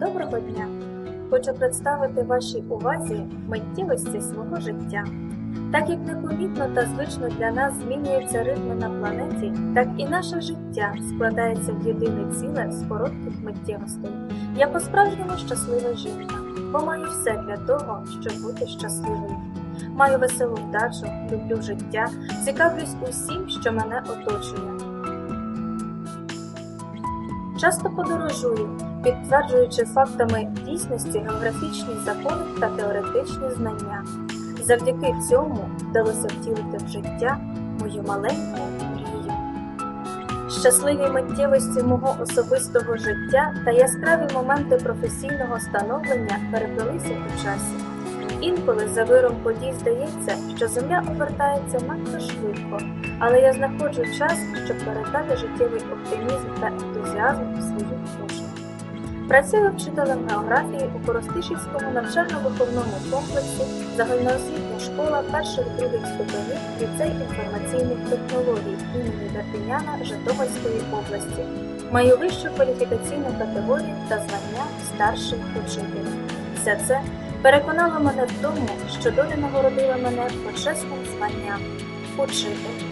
Доброго дня! Хочу представити вашій увазі миттєвості свого життя. Так як непомітно та звично для нас змінюються ритми на планеті, так і наше життя складається в єдине ціле з коротких миттєвостей. Я по-справжньому щаслива жінка, бо маю все для того, щоб бути щасливою. Маю веселу вдачу, люблю життя, цікавлюсь усім, що мене оточує. Часто подорожую, підтверджуючи фактами дійсності географічні закони та теоретичні знання. Завдяки цьому вдалося втілити в життя мою маленьку мрію. Щасливі миттєвості мого особистого життя та яскраві моменти професійного становлення переплелися у часі. Інколи за виром подій здається, що земля обертається надто швидко, але я знаходжу час, щоб передати життєвий оптимізм та ентузіазм своїм учням. Працюю вчителем географії у Коростишівському навчально-виховному комплексі, загальноосвітня школа перших других ступенів, ліцей інформаційних технологій імені Дартиняна Житомирської області. Маю вищу кваліфікаційну категорію та звання старший учитель. Все це переконало мене в тому, що доля нагородила мене почесним званням учитель.